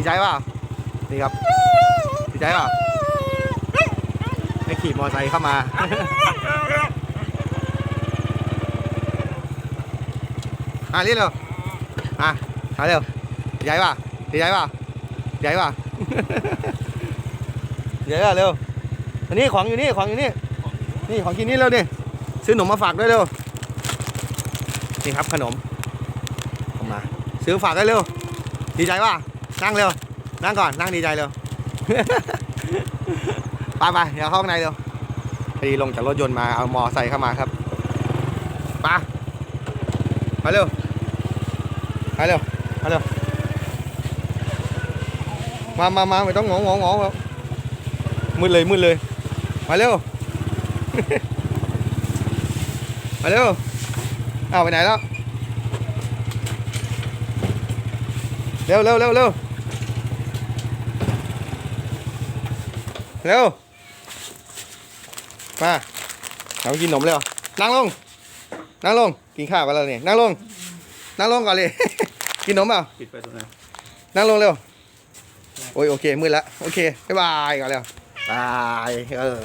ดีใจเปล่านี่ครับดีใจเปล่าให้ขี่มอเตอร์ไซค์เข้ามาอะเรียกเร็วอะหาเร็วดีใจเปล่าดีใจเปล่าดีใจเปล่าดีใจเปล่าเร็วอันนี้ของอยู่นี่ของอยู่นี่นี่ของกินนี่เร็วดิซื้อขนมมาฝากด้วยเร็วนี่ครับขนมเอามา ซื้อฝากได้เร็วดีใจป่ะ นั่งเร็ว นั่งก่อน นั่งดีใจเร็ว ไปไปเดี๋ยวเข้าข้างในเร็วพอดีลงจากรถยนต์มา เอามอใส่เข้ามาครับไปมาเร็ว มาเร็ว มาเร็ว มามามาไม่ต้องงงงงงงมืดเลยมืดเลย มาเร็ว มาเร็ว เอาไปไหนแล้ว เร็วเร็วเร็วเร็วเร็วมาเรากินขนมเร็วนั่งลง นั่งลง กินข้าวกันแล้วนี่นั่งลง นั่งลงก่อนเลย กินขนมเปล่าปิดไปตรงนั้นนั่งลงเร็ว โอ้ยโอเคมืดแล้วโอเค บ๊ายบายก่อนเร็วบาย เออ